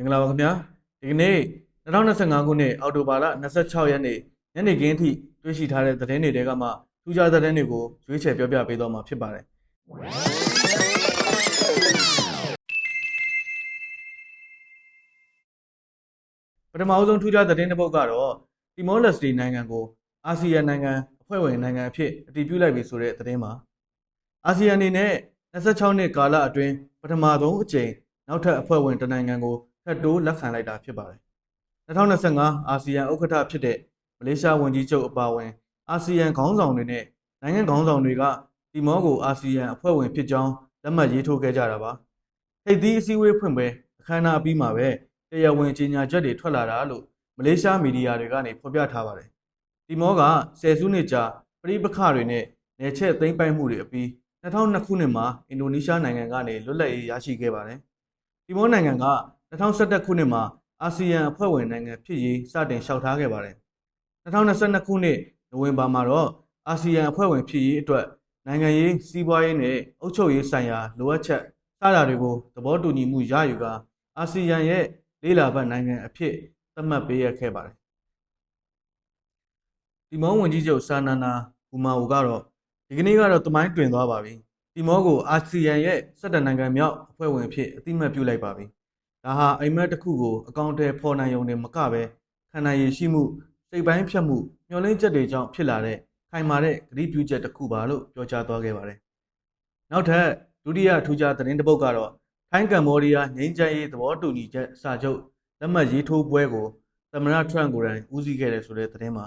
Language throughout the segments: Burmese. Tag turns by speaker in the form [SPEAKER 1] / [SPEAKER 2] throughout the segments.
[SPEAKER 1] င်္ဂလာပါခင်ဗျာဒီကနေ့2025ခုနှစ်အောက်တိုဘာလ26ရက်နေ့ညနေခင်းထိတွေ့ရှိထားတဲ့သတင်းတွေတဲကမှထူးခြားသတင်းတွေကိုရွေးချယ်ပြောပြပေးသွားမှာဖြစ်ပါတယ်ပထမအဆုံးထူးခြားသတင်းတစ်ပုဒ်ကတော့တီမောလက်စတီနိုင်ငံကိုအာဆီယံနိုင်ငံအဖွဲ့ဝင်နိုင်ငံအဖြစ်အတည်ပြုလိုက်ပြီဆိုတဲ့သတင်းပါအာဆီယံအနေနဲ့26နှစ်ကာလအတွင်းပထမဆုံးအကြိမ်နောက်ထပ်အဖွဲ့ဝင်တစ်နိုင်ငံကို ထပ်တိုးလက်ခံလိုက်တာဖြစ်ပါတယ်2025အာဆီယံဥက္ကဋ္ဌဖြစ်တဲ့မလေးရှားဝန်ကြီးချုပ်အပါအဝင်အာဆီယံခေါင်းဆောင်တွေနဲ့နိုင်ငံခေါင်းဆောင်တွေကတီမောကိုအာဆီယံအဖွဲ့ဝင်ဖြစ်ကြောင်းလက်မှတ်ရေးထိုးခဲ့ကြတာပါထိပ်သီးအစည်းအဝေးဖွင့်ပွဲအခမ်းအနားအပြီးမှာပဲတရားဝင်ကြေညာချက်တွေထွက်လာတာလို့မလေးရှားမီဒီယာတွေကနေဖော်ပြထားပါတယ်တီမောကဆယ်စုနှစ်ကြာပြိပခတွေနဲ့နယ်ချက်သိမ်းပိုက်မှုတွေအပြီး2002ခုနှစ်မှာအင်ဒိုနီးရှားနိုင်ငံကနေလွတ်လပ်ရေးရရှိခဲ့ပါတယ်တီမောနိုင်ငံက 2011ခုနှစ်မှာအာဆီယံအဖွဲ့ဝင်နိုင်ငံဖြစ်ရေးစတင်လျှောက်ထားခဲ့ပါတယ်2022ခုနှစ်နိုဝင်ဘာမှာတော့အာဆီယံအဖွဲ့ဝင်ဖြစ်ရေးအတွက်နိုင်ငံရေးစီးပွားရေးနဲ့အုပ်ချုပ်ရေးဆိုင်ရာလိုအပ်ချက်စတာတွေကိုသဘောတူညီမှုရယူကာအာဆီယံရဲ့လေးလာဘတ်နိုင်ငံအဖြစ်သတ်မှတ်ပေးရခဲ့ပါတယ်ဒီမောဝန်ကြီးချုပ်ဆာနာနာဘူမာအိုကတော့ဒီကနေ့ကတော့တမိုင်းတွင်သွားပါပြီဒီမောကိုအာဆီယံရဲ့စက်တနိုင်ငံမြောက်အဖွဲ့ဝင်အဖြစ်အတိမတ်ပြုလိုက်ပါပြီ ဒါဟာအိမ်မက်တစ်ခုကိုအကောင့်ထဲပေါ်နိုင်ုံနဲ့မကပဲခန္ဓာရည်ရှိမှုစိတ်ပိုင်းဖြတ်မှုမျောလင်းချက်တွေကြောင့်ဖြစ်လာတဲ့ခိုင်မာတဲ့ဂရိပြုချက်တစ်ခုပါလို့ပြောကြားသွားခဲ့ပါတယ်နောက်ထပ်ဒုတိယထူးခြားသတင်းတစ်ပုဒ်ကတော့ထိုင်းကမ္ဘောဒီးယားငြိမ်းချမ်းရေးသဘောတူညီချက်စာချုပ်လက်မှတ်ရေးထိုးပွဲကိုသမ္မတထရန့်ကိုယ်တိုင်ဦးစီးခဲ့တယ်ဆိုတဲ့သတင်းပါ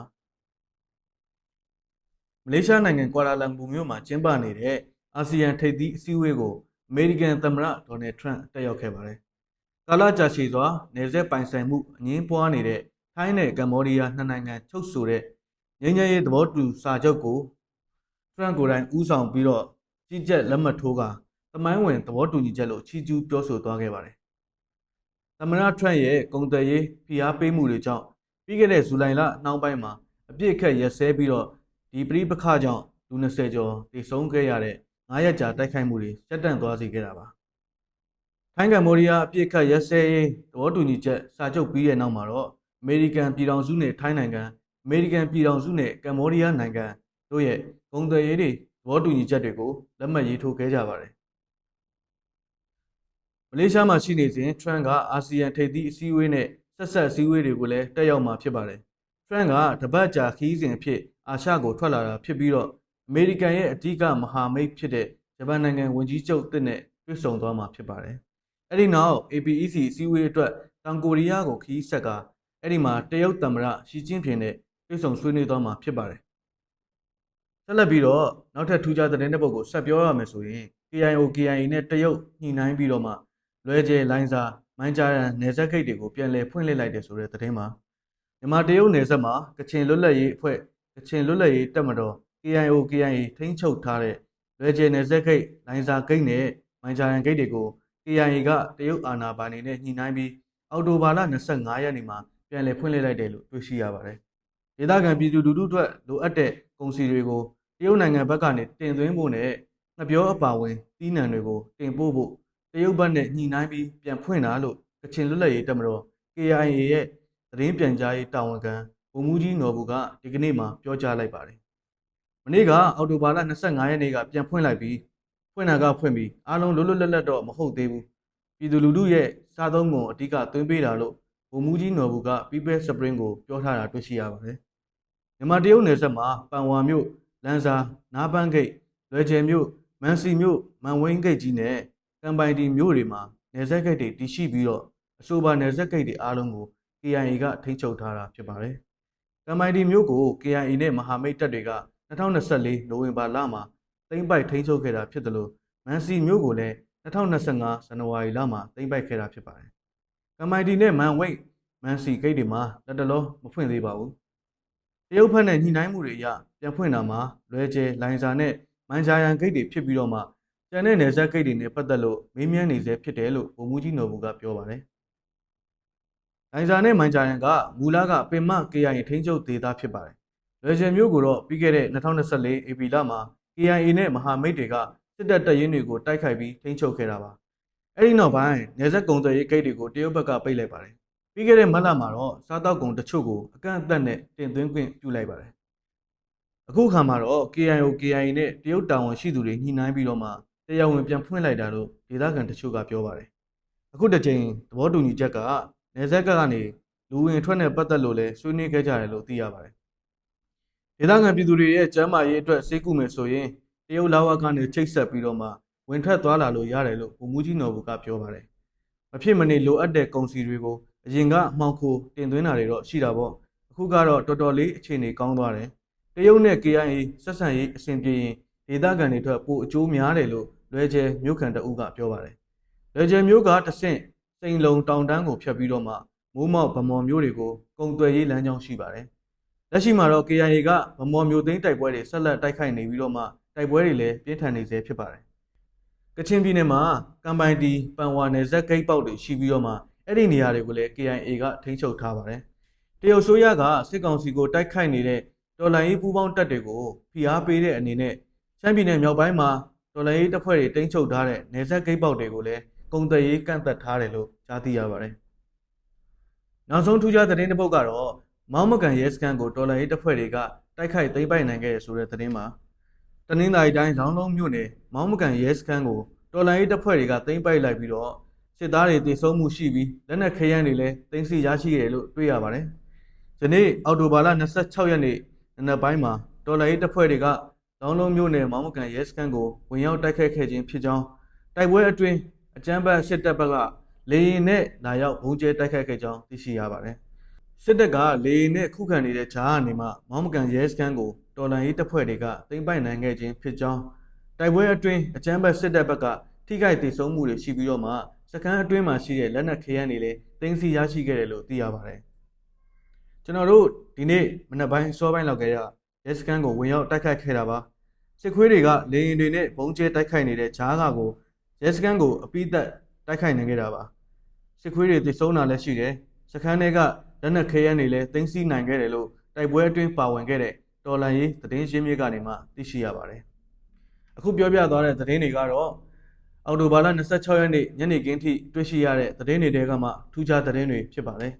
[SPEAKER 1] မလေးရှားနိုင်ငံကွာလာလမ်ပူမြို့မှာကျင်းပနေတဲ့အာဆီယံထိပ်သီးအစည်းအဝေးကိုအမေရိကန်သမ္မတဒေါ်နယ်ထရန့်တက်ရောက်ခဲ့ပါတယ်။ ကာလကြာရှည်စွာနေဆက်ပိုင်ဆိုင်မှုအငင်းပွားနေတဲ့ထိုင်းနဲ့ကမ္ဘောဒီးယားနှစ်နိုင်ငံချုပ်ဆိုတဲ့ငြိမ်းချမ်းရေးသဘောတူစာချုပ်ကိုထရန့်ကိုယ်တိုင်ဦးဆောင်ပြီးတော့ကြီးကြပ်လက်မှတ်ထိုးကာသမိုင်းဝင်သဘောတူညီချက်လို့ချီးကျူးပြောဆိုသွားခဲ့ပါတယ်။သမ္မတထရန့်ရဲ့ကုန်သွယ်ရေးဖိအားပေးမှုတွေကြောင့်ပြီးခဲ့တဲ့ဇူလိုင်လနှောင်းပိုင်းမှာအပြစ်ခတ်ရက်စဲပြီးတော့ဒီပြိပခကြောင့်လူ20ကျော်တည်ဆုံးခဲ့ရတဲ့9ရက်ကြာတိုက်ခိုက်မှုတွေရပ်တန့်သွားစေခဲ့တာပါ။ ထိုင်းကမ္ဘောဒီးယားအပြစ်ခတ်ရက်စဲရေးသဘောတူညီချက်စာချုပ်ပြီးတဲ့နောက်မှာတော့အမေရိကန်ပြည်ထောင်စုနဲ့ထိုင်းနိုင်ငံအမေရိကန်ပြည်ထောင်စုနဲ့ကမ္ဘောဒီးယားနိုင်ငံတို့ရဲ့ကုန်သွယ်ရေးတွေသဘောတူညီချက်တွေကိုလက်မှတ်ရေးထိုးခဲ့ကြပါတယ်။မလေးရှားမှာရှိနေစဉ်ထရန့်ကအာဆီယံထိပ်သီးအစည်းအဝေးနဲ့ဆက်ဆက်အစည်းအဝေးတွေကိုလည်းတက်ရောက်မှာဖြစ်ပါတယ်။ထရန့်ကတပတ်ကြာခီးစဉ်အဖြစ်အာရှကိုထွက်လာတာဖြစ်ပြီးတော့အမေရိကန်ရဲ့အဓိကမဟာမိတ်ဖြစ်တဲ့ဂျပန်နိုင်ငံဝန်ကြီးချုပ်တစ်နဲ့တွေ့ဆုံသွားမှာဖြစ်ပါတယ်။ အဲဒီနောက် APEC အစည်းအဝေးအတွက်တောင်ကိုရီးယားကိုခီးဆက်ကအဲ့ဒီမှာတရုတ်သမ္မတရှီကျင်းဖျင်နဲ့တွေ့ဆုံဆွေးနွေးသွားမှာဖြစ်ပါတယ်။ဆက်လက်ပြီးတော့နောက်ထပ်ထူးခြားသတင်းတစ်ပုဒ်ကိုဆက်ပြောရမယ်ဆိုရင် KIO KIA နဲ့တရုတ်ညှိနှိုင်းပြီးတော့မှလွဲကျဲလိုင်းစာမိုင်းကြားရန်နယ်စပ်ဂိတ်တွေကိုပြန်လည်ဖွင့်လှစ်လိုက်တယ်ဆိုတဲ့သတင်းမှာမြန်မာတရုတ်နယ်စပ်မှာကချင်လွတ်လပ်ရေးအဖွဲ့ကချင်လွတ်လပ်ရေးတပ်မတော် KIO KIA ထိန်းချုပ်ထားတဲ့လွဲကျဲနယ်စပ်ဂိတ်လိုင်းစာဂိတ်နဲ့မိုင်းကြားရန်ဂိတ်တွေကို KIA ကတရုတ်အာဏာပိုင်တွေနဲ့ညှိနှိုင်းပြီးအောက်တိုဘာလ25ရက်နေ့မှာပြန်လည်ဖွင့်လှစ်လိုက်တယ်လို့တွေ့ရှိရပါတယ်။ဒေသခံပြည်သူလူထုအတွက်လိုအပ်တဲ့ကုန်စည်တွေကိုတရုတ်နိုင်ငံဘက်ကနေတင်သွင်းဖို့နဲ့ငပြောအပါဝင်တီးနှံတွေကိုတင်ပို့ဖို့တရုတ်ဘက်နဲ့ညှိနှိုင်းပြီးပြန်ဖွင့်တာလို့ကချင်လွတ်လပ်ရေးတပ်မတော် KIA ရဲ့သတင်းပြန်ကြားရေးတာဝန်ခံဗိုလ်မှူးကြီးနော်ဘူးကဒီကနေ့မှပြောကြားလိုက်ပါတယ်။မနေ့ကအော်တိုဘာလ25ရက်နေ့ကပြန်ဖွင့်လိုက်ပြီး ဖွင့်တာကဖွင့်ပြီးအားလုံးလွတ်လွတ်လပ်လပ်တော့မဟုတ်သေးဘူး။ပြည်သူလူထုရဲ့စားသုံးကုန်အဓိကသွင်းပေးတာလို့ဗိုလ်မှူးကြီးနော်ဘူးက People Spring ကိုပြောထားတာတွေ့ရှိရပါတယ်။မြန်မာတရုတ်နယ်စပ်မှာပန်ဝါမြို့လန်စာနားပန်းဂိတ်လွယ်ကျယ်မြို့မန်စီမြို့မန်ဝင်းဂိတ်ကြီးနဲ့ကံပိုင်တီမြို့တွေမှာနယ်စပ်ဂိတ်တွေတည်ရှိပြီးတော့အဆိုပါနယ်စပ်ဂိတ်တွေအားလုံးကို KIA ကထိန်းချုပ်ထားတာဖြစ်ပါတယ်။ကံပိုင်တီမြို့ကို KIA နဲ့မဟာမိတ်တပ်တွေက2024နိုဝင်ဘာလမှာ သိမ်းပိုက်ထိန်းချုပ်ခဲ့တာဖြစ်တယ်လို့မန်စီမြို့ကိုလည်း2025ဇန်နဝါရီလမှာသိမ်းပိုက်ခဲ့တာဖြစ်ပါတယ်။ကံပိုင်တီနဲ့မန်ဝိတ်မန်စီဂိတ်တွေမှာလက်တလောမဖွင့်သေးပါဘူး။တရုတ်ဘက်နဲ့ညှိနှိုင်းမှုတွေအရပြန်ဖွင့်တာမှာလွဲကျဲလိုင်စာနဲ့မန်ဂျာယန်ဂိတ်တွေဖြစ်ပြီးတော့မှကျန်တဲ့နယ်စပ်ဂိတ်တွေနဲ့ပတ်သက်လို့မေးမြန်းနေစေဖြစ်တယ်လို့ဗိုလ်မှူးကြီးနော်ဘူးကပြောပါတယ်။လိုင်စာနဲ့မန်ဂျာယန်ကမူလကပင်မ KIA ထိန်းချုပ်ဒေသဖြစ်ပါတယ်။လွယ်ကျယ်မျိုးကိုတော့ပြီးခဲ့တဲ့2024 AP လမှာ KIA နဲ့မဟာမိတ်တွေကစစ်တပ်တပ်ရင်းတွေကိုတိုက်ခိုက်ပြီးထိန်းချုပ်ခဲ့တာပါအဲ့ဒီနောက်ပိုင်းနေဆက်ကုံသွယ်ရေးဂိတ်တွေကိုတရုတ်ဘက်ကပိတ်လိုက်ပါတယ်ပြီးခဲ့တဲ့မတ်လမှာတော့စားတောက်ကုံတချို့ကိုအကန့်အသတ်နဲ့တင်သွင်းခွင့်ပြုလိုက်ပါတယ်အခုခါမှာတော့ KIO KIA နဲ့တရုတ်တာဝန်ရှိသူတွေညှိနှိုင်းပြီးတော့မှတရားဝင်ပြန်ဖွင့်လိုက်တာလို့ဒေသခံတချို့ကပြောပါတယ်အခုတစ်ချိန်သဘောတူညီချက်ကနေဆက်ကကနေလူဝင်အထွက်နဲ့ပတ်သက်လို့လဲဆွေးနွေးခဲ့ကြတယ်လို့သိရပါတယ် ဒေသခံပြည်သူတွေရဲ့ကျန်းမာရေးအတွက်စိတ်ကူမယ်ဆိုရင်တရုတ်လာဝကနေချိတ်ဆက်ပြီးတော့မှဝင်ထွက်သွားလာလို့ရတယ်လို့ဗိုလ်မှူးကြီးနော်ဘူကပြောပါတယ်မဖြစ်မနေလိုအပ်တဲ့ကုန်စည်တွေကိုအရင်ကမှောင်ခိုတင်သွင်းတာတွေတော့ရှိတာပေါ့အခုကတော့တော်တော်လေးအခြေအနေကောင်းသွားတယ်တရုတ်နဲ့ KIA ဆက်ဆံရေးအဆင်ပြေရင်ဒေသခံတွေအတွက်ပိုအကျိုးများတယ်လို့လွယ်ကျဲမြို့ခံတအုပ်ကပြောပါတယ်လွယ်ကျဲမြို့ကတဆင့်စိန်လုံတောင်တန်းကိုဖြတ်ပြီးတော့မှမိုးမောက်ဗမော်မြို့တွေကိုကုံသွယ်ရေးလမ်းကြောင်းရှိပါတယ် လက်ရှိမှာတော့ KIA ကဗမော်မြို့သိမ်းတိုက်ပွဲတွေဆက်လက်တိုက်ခိုက်နေပြီးတော့မှတိုက်ပွဲတွေလည်းပြင်းထန်နေဆဲဖြစ်ပါတယ်ကချင်ပြည်နယ်မှာကမ်ပိုင်တီပန်ဝါနယ်ဇက်ဂိတ်ပေါက်တွေရှိပြီးတော့မှအဲ့ဒီနေရာတွေကိုလည်း KIA ကထိန်းချုပ်ထားပါတယ်တရုတ်ဆိုရကစစ်ကောင်စီကိုတိုက်ခိုက်နေတဲ့တော်လိုင်းရေးပူးပေါင်းတပ်တွေကိုဖိအားပေးတဲ့အနေနဲ့ရှမ်းပြည်နယ်မြောက်ပိုင်းမှာတော်လိုင်းရေးတပ်ဖွဲ့တွေတင်းချုပ်ထားတဲ့နယ်စပ်ဂိတ်ပေါက်တွေကိုလည်းကုံတရေးကန့်သက်ထားတယ်လို့ကြားသိရပါတယ်။နောက်ဆုံးထူးခြားသတင်းတစ်ပုဒ်ကတော့ မောင်းမကန်ရဲစခန်းကိုတော်လိုင်းရေးတပ်ဖွဲ့တွေကတိုက်ခိုက်သိမ်းပိုက်နိုင်ခဲ့ရဆိုတဲ့သတင်းမှာတနင်္လာရီတိုင်းလောင်းလုံးမြို့နယ်မောင်းမကန်ရဲစခန်းကိုတော်လိုင်းရေးတပ်ဖွဲ့တွေကသိမ်းပိုက်လိုက်ပြီးတော့စစ်သားတွေတေဆုံးမှုရှိပြီးလက်နက်ခဲယမ်းတွေလည်းသိမ်းဆည်းရရှိခဲ့တယ်လို့တွေ့ရပါတယ်။ယနေ့အော်တိုဘာလ26ရက်နေ့နနက်ပိုင်းမှာတော်လိုင်းရေးတပ်ဖွဲ့တွေကလောင်းလုံးမြို့နယ်မောင်းမကန်ရဲစခန်းကိုဝင်ရောက်တိုက်ခိုက်ခဲ့ခြင်းဖြစ်ကြောင်းတိုက်ပွဲအတွင်းအကြမ်းဖက်စစ်တပ်ဘက်ကလေရင်နဲ့လာရောက်ဘုံကျဲတိုက်ခိုက်ခဲ့ကြောင်းသိရှိရပါတယ်။ စစ်တပ်ကလေရင်နဲ့ခုခံနေတဲ့ဂျားအနေမှမောင်းမကန်ရဲစခန်းကိုတော်လိုင်းရေးတပ်ဖွဲ့တွေကသိမ်းပိုက်နိုင်ခဲ့ခြင်းဖြစ်ကြောင်းတိုက်ပွဲအတွင်းအကြမ်းဖက်စစ်တပ်ဘက်ကထိခိုက်ဒေဆုံးမှုတွေရှိပြီးတော့မှစခန်းအတွင်းမှာရှိတဲ့လက်နက်ခဲယမ်းတွေလည်းသိမ်းဆည်းရရှိခဲ့တယ်လို့သိရပါတယ်။ကျွန်တော်တို့ဒီနေ့မနက်ပိုင်းစောပိုင်းလောက်ကရရဲစခန်းကိုဝင်ရောက်တိုက်ခိုက်ခဲ့တာပါစစ်ခွေးတွေကလေရင်တွေနဲ့ဘုံကျဲတိုက်ခိုက်နေတဲ့ဂျားကာကိုရဲစခန်းကိုအပိသက်တိုက်ခိုက်နိုင်ခဲ့တာပါစစ်ခွေးတွေတိစုံတာလည်းရှိတယ်စခန်းတွေက လက်နက်ခဲယမ်းတွေလည်းတင်းစီနိုင်ခဲ့တယ်လို့တိုက်ပွဲအတွင်းပါဝင်ခဲ့တဲ့တော်လန်ရေးသတင်းရှင်းမြစ်ကနေမှသိရှိရပါတယ်အခုပြောပြသွားတဲ့သတင်းတွေကတော့အော်တိုဘာလ26ရက်နေ့ညနေခင်းထိတွေ့ရှိရတဲ့သတင်းတွေတဲကမှထူးခြားသတင်းတွေဖြစ်ပါတယ်